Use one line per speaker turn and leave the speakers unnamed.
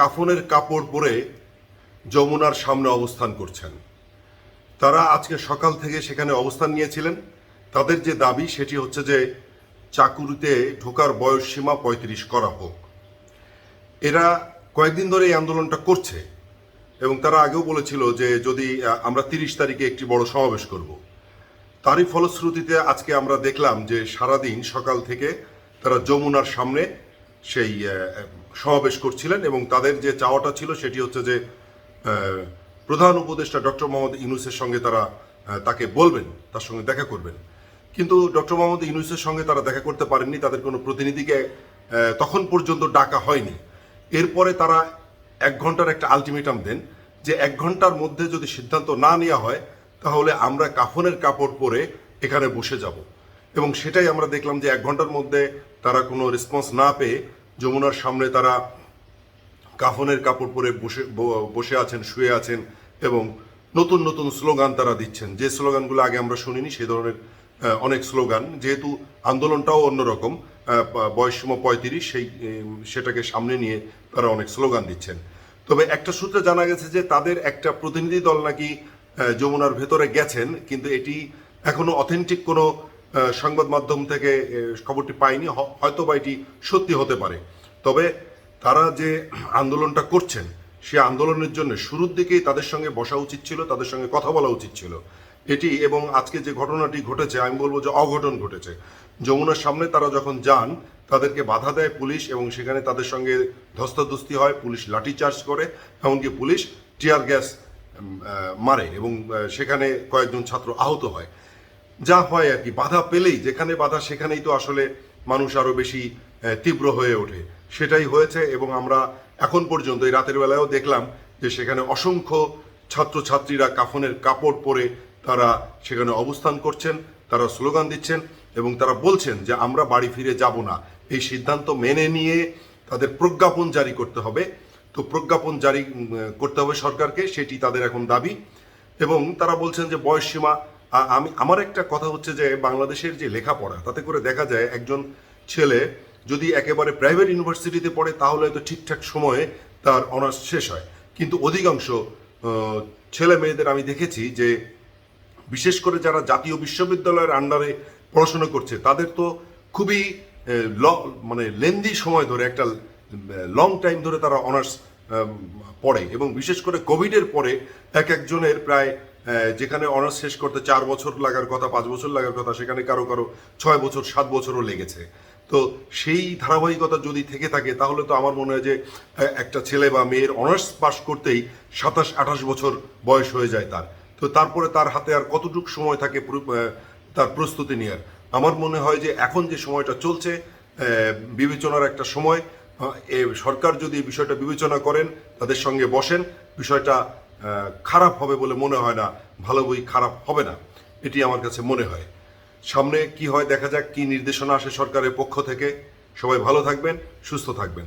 কাফনের কাপড় পরে যমুনার সামনে অবস্থান করছেন। তারা আজকে সকাল থেকে সেখানে অবস্থান নিয়েছিলেন। তাদের যে দাবি, সেটি হচ্ছে যে চাকুরিতে ঢোকার বয়স সীমা পঁয়ত্রিশ করা হোক। এরা কয়েকদিন ধরে এই আন্দোলনটা করছে এবং তারা আগেও বলেছিল যে যদি আমরা তিরিশ তারিখে একটি বড় সমাবেশ করব। তারই ফলশ্রুতিতে আজকে আমরা দেখলাম যে সারাদিন সকাল থেকে তারা যমুনার সামনে সেই সমাবেশ করছিলেন এবং তাদের যে চাওয়াটা ছিল সেটি হচ্ছে যে প্রধান উপদেষ্টা ডক্টর মোহাম্মদ ইউনুসের সঙ্গে তারা তাকে বলবেন, তার সঙ্গে দেখা করবেন। কিন্তু ডক্টর মোহাম্মদ ইউনুসের সঙ্গে তারা দেখা করতে পারেননি, তাদের কোনো প্রতিনিধিকে তখন পর্যন্ত ডাকা হয়নি। এরপরে তারা এক ঘণ্টার একটা আলটিমেটাম দেন যে, এক ঘণ্টার মধ্যে যদি সিদ্ধান্ত না নেওয়া হয়, তাহলে আমরা কাফনের কাপড় পরে এখানে বসে যাব। এবং সেটাই আমরা দেখলাম যে, এক ঘণ্টার মধ্যে তারা কোনো রেসপন্স না পেয়ে যমুনার সামনে তারা কাফনের কাপড় পরে বসে বসে আছেন, শুয়ে আছেন এবং নতুন নতুন স্লোগান তারা দিচ্ছেন। যে স্লোগানগুলো আগে আমরা শুনিনি সেই ধরনের অনেক স্লোগান। যেহেতু আন্দোলনটাও অন্যরকম বয়সসীমা পঁয়ত্রিশ, সেই সেটাকে সামনে নিয়ে তারা অনেক স্লোগান দিচ্ছেন। তবে একটা সূত্রে জানা গেছে যে তাদের একটা প্রতিনিধি দল নাকি যমুনার ভেতরে গেছেন, কিন্তু এটি এখনও অথেন্টিক কোনো সংবাদ মাধ্যম থেকে খবরটি পাইনি হয়তো বা এটি সত্যি হতে পারে। তবে তারা যে আন্দোলনটা করছেন, সে আন্দোলনের জন্য শুরুর দিকেই তাদের সঙ্গে বসা উচিত ছিল, তাদের সঙ্গে কথা বলা উচিত ছিল। এটি এবং আজকে যে ঘটনাটি ঘটেছে, আমি বলব যে অঘটন ঘটেছে। যমুনার সামনে তারা যখন যান, তাদেরকে বাধা দেয় পুলিশ এবং সেখানে তাদের সঙ্গে ধস্তাধস্তি হয়, পুলিশ লাঠিচার্জ করে, এমনকি পুলিশ টিয়ার গ্যাস মারে এবং সেখানে কয়েকজন ছাত্র আহত হয়। যা হয় আর কি, বাধা পেলেই, যেখানে বাধা সেখানেই তো আসলে মানুষ আরও বেশি তীব্র হয়ে ওঠে। সেটাই হয়েছে এবং আমরা এখন পর্যন্ত, এই রাতের বেলায়ও দেখলাম যে সেখানে অসংখ্য ছাত্রছাত্রীরা কাফনের কাপড় পরে তারা সেখানে অবস্থান করছেন, তারা স্লোগান দিচ্ছেন এবং তারা বলছেন যে আমরা বাড়ি ফিরে যাব না। এই সিদ্ধান্ত মেনে নিয়ে তাদের প্রজ্ঞাপন জারি করতে হবে। তো প্রজ্ঞাপন জারি করতে হবে সরকারকে, সেটি তাদের এখন দাবি। এবং তারা বলছেন যে বয়সসীমা আমি, আমার একটা কথা হচ্ছে যে বাংলাদেশের যে লেখাপড়া, তাতে করে দেখা যায় একজন ছেলে যদি একেবারে প্রাইভেট ইউনিভার্সিটিতে পড়ে, তাহলে হয়তো ঠিকঠাক সময়ে তার অনার্স শেষ হয়। কিন্তু অধিকাংশ ছেলে মেয়েদের আমি দেখেছি যে বিশেষ করে যারা জাতীয় বিশ্ববিদ্যালয়ের আন্ডারে পড়াশোনা করছে, তাদের তো খুবই ল- মানে লেন্দি সময় ধরে একটা লং টাইম ধরে তারা অনার্স পড়ে। এবং বিশেষ করে কোভিডের পরে এক একজনের প্রায় যেখানে অনার্স শেষ করতে চার বছর লাগার কথা, পাঁচ বছর লাগার কথা, সেখানে কারও কারও ছয় বছর, সাত বছরও লেগেছে। তো সেই ধারাবাহিকতা যদি থেকে থাকে, তাহলে তো আমার মনে হয় যে একটা ছেলে বা মেয়ের অনার্স পাস করতেই সাতাশ, আঠাশ বছর বয়স হয়ে যায় তার। তো তারপরে তার হাতে আর কতটুকু সময় থাকে তার প্রস্তুতি নেওয়ার আমার মনে হয় যে এখন যে সময়টা চলছে বিবেচনার একটা সময় সরকার যদি বিষয়টা বিবেচনা করেন, তাদের সঙ্গে বসেন, বিষয়টা খারাপ হবে বলে মনে হয় না, ভালো বই খারাপ হবে না, এটি আমার কাছে মনে হয়। সামনে কি হয় দেখা যাক, কি নির্দেশনা আসে সরকারের পক্ষ থেকে। সবাই ভালো থাকবেন, সুস্থ থাকবেন।